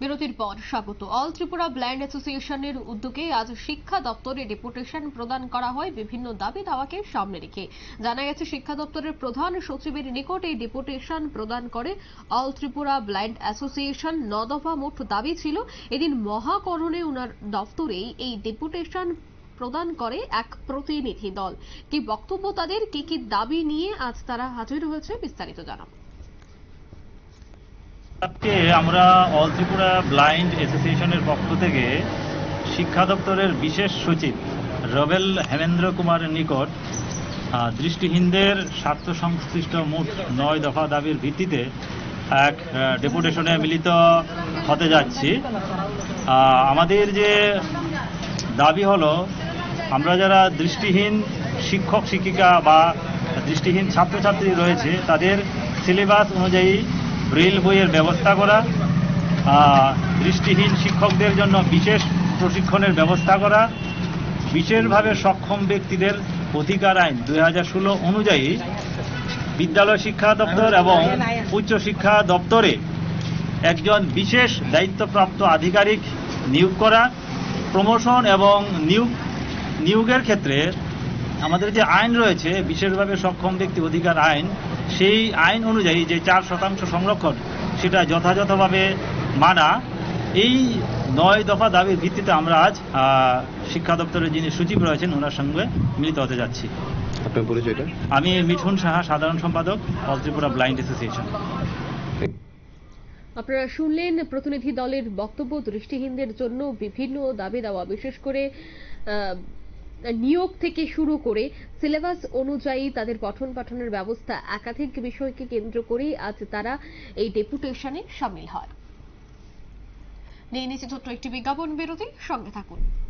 বিরতির পর স্বাগত। অল ত্রিপুরা ব্লাইন্ড অ্যাসোসিয়েশনের উদ্যোগে আজ শিক্ষা দপ্তরে ডেপুটেশন প্রদান করা হয় বিভিন্ন দাবি দাওয়াকে সামনে রেখে। জানা গেছে, শিক্ষা দপ্তরের প্রধান সচিবের নিকট এই ডেপুটেশন প্রদান করে অল ত্রিপুরা ব্লাইন্ড অ্যাসোসিয়েশন ন দফা মোট দাবি ছিল, এদিন মহাকরণে উনার দপ্তরেই এই ডেপুটেশন প্রদান করে এক প্রতিনিধি দল। কি বক্তব্য তাদের? কি কি দাবি নিয়ে আজ তারা হাজির হয়েছে বিস্তারিত জানাব। আজকে আমরা অল ত্রিপুরা ব্লাইন্ড অ্যাসোসিয়েশনের পক্ষ থেকে শিক্ষা দপ্তরের বিশেষ সচিব রবেল হেমেন্দ্র কুমারের নিকট দৃষ্টিহীনদের স্বার্থ সংশ্লিষ্ট মোট নয় দফা দাবির ভিত্তিতে এক ডেপুটেশনে মিলিত হতে যাচ্ছি। আমাদের যে দাবি হলো, আমরা যারা দৃষ্টিহীন শিক্ষক, শিক্ষিকা বা দৃষ্টিহীন ছাত্রছাত্রী রয়েছে, তাদের সিলেবাস অনুযায়ী ব্রেল বইয়ের ব্যবস্থা করা দৃষ্টিহীন শিক্ষকদের জন্য বিশেষ প্রশিক্ষণের ব্যবস্থা করা, বিশেষভাবে সক্ষম ব্যক্তিদের অধিকার আইন দু হাজার ষোলো অনুযায়ী বিদ্যালয় শিক্ষা দপ্তর এবং উচ্চ শিক্ষা দপ্তরে একজন বিশেষ দায়িত্বপ্রাপ্ত আধিকারিক নিয়োগ করা, প্রমোশন এবং নিয়োগ, নিয়োগের ক্ষেত্রে আমাদের যে আইন রয়েছে, বিশেষভাবে সক্ষম ব্যক্তি অধিকার আইন সেই আইন অনুযায়ী যে চার শতাংশ সংরক্ষণ সেটা যথাযথভাবে মানা। এই নয় দফা দাবির ভিত্তিতে আমরা আজ আহ, শিক্ষা দপ্তরের যিনি সচিব রয়েছেন ওনার সঙ্গে মিলিত হতে যাচ্ছি। আপনার পরিচয়টা? আমি মিঠুন সাহা সাধারণ সম্পাদক অল ত্রিপুরা ব্লাইন্ড অ্যাসোসিয়েশন। আপনারা শুনলেন প্রতিনিধি দলের বক্তব্য দৃষ্টিহীনদের জন্য বিভিন্ন দাবি দেওয়া বিশেষ করে আহ, নিয়োগ থেকে শুরু করে সিলেবাস অনুযায়ী তাদের পঠন পাঠনের ব্যবস্থা একাধিক বিষয়কে কেন্দ্র করে আজ তারা এই ডেপুটেশনে সামিল হয়। নিয়ে নিচ্ছে ছোট্ট একটি বিজ্ঞাপন বিরতি, সঙ্গে থাকুন।